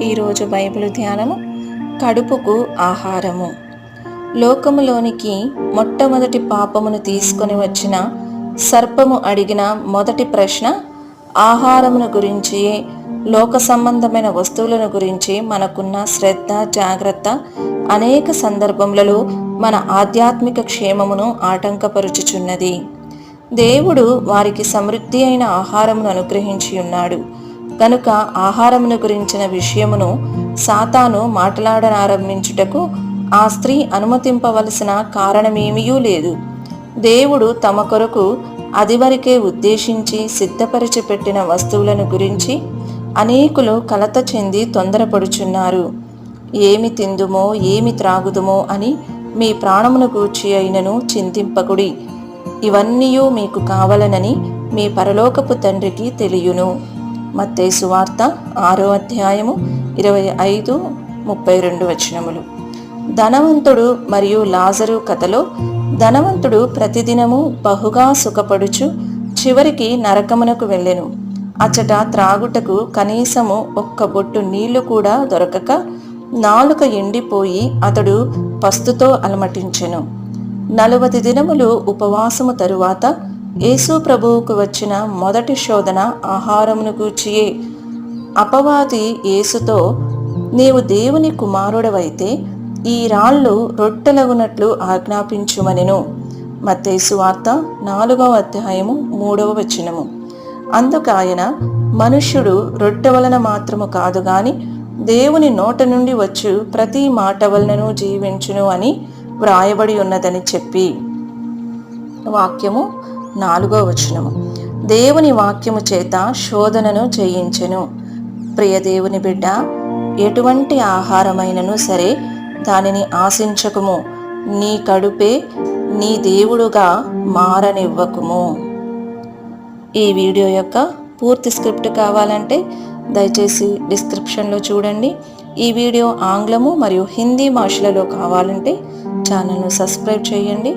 ఈరోజు బైబిల్ ధ్యానము కడుపుకు ఆహారము. లోకములోనికి మొట్టమొదటి పాపమును తీసుకొని వచ్చిన సర్పము అడిగిన మొదటి ప్రశ్న ఆహారమును గురించి లోక సంబంధమైన వస్తువులను గురించి మనకున్న శ్రద్ధ జాగ్రత్త అనేక సందర్భములలో మన ఆధ్యాత్మిక క్షేమమును ఆటంకపరుచుచున్నది. దేవుడు వారికి సమృద్ధి అయిన ఆహారమును అనుగ్రహించి ఉన్నాడు. కనుక ఆహారమును గురించిన విషయమును సాతాను మాట్లాడనారంభించుటకు ఆ స్త్రీ అనుమతింపవలసిన కారణమేమీయూ లేదు. దేవుడు తమ కొరకు అదివరకే ఉద్దేశించి సిద్ధపరిచి పెట్టిన వస్తువులను గురించి అనేకులు కలత చెంది తొందరపడుచున్నారు. ఏమి తిందుమో ఏమి త్రాగుదుమో అని మీ ప్రాణమును గూర్చి అయినను చింతింపకుడి. ఇవన్నీయూ మీకు కావలనని మీ పరలోకపు తండ్రికి తెలియును. మత్తేసు సువార్త ఆరో అధ్యాయము ఇరవై ఐదు ముప్పై రెండు వచనములు. ధనవంతుడు మరియు లాజరు కథలో ధనవంతుడు ప్రతిదినము బహుగా సుఖపడుచు చివరికి నరకమునకు వెళ్ళెను. అచ్చట త్రాగుటకు కనీసము ఒక్క బొట్టు నీళ్ళు కూడా దొరకక నాలుక ఎండిపోయి అతడు పస్తుతో అలమటించెను. నలువది దినములు ఉపవాసము తరువాత యేసు ప్రభువుకు వచ్చిన మొదటి శోధన ఆహారమును గూర్చియే అపవాది యేసుతో నీవు దేవుని కుమారుడవైతే ఈ రాళ్ళు రొట్టెలగునట్లు ఆజ్ఞాపించుమనెను. మత్తేసు వార్త నాలుగవ అధ్యాయము మూడవ వచనము. అందుకాయన ఆయన మనుష్యుడు రొట్టె వలన మాత్రము కాదు గాని దేవుని నోట నుండి వచ్చు ప్రతి మాట వలనను జీవించును అని వ్రాయబడి ఉన్నదని చెప్పి. వాక్యము నాలుగో వచనము. దేవుని వాక్యము చేత శోధనను చేయించెను. ప్రియ దేవుని బిడ్డ ఎటువంటి ఆహారమైనను సరే దానిని ఆశించకుము. నీ కడుపే నీ దేవుడుగా మారనివ్వకుము. ఈ వీడియో యొక్క పూర్తి స్క్రిప్ట్ కావాలంటే దయచేసి డిస్క్రిప్షన్లో చూడండి. ఈ వీడియో ఆంగ్లము మరియు హిందీ భాషలలో కావాలంటే ఛానల్ను సబ్స్క్రైబ్ చేయండి.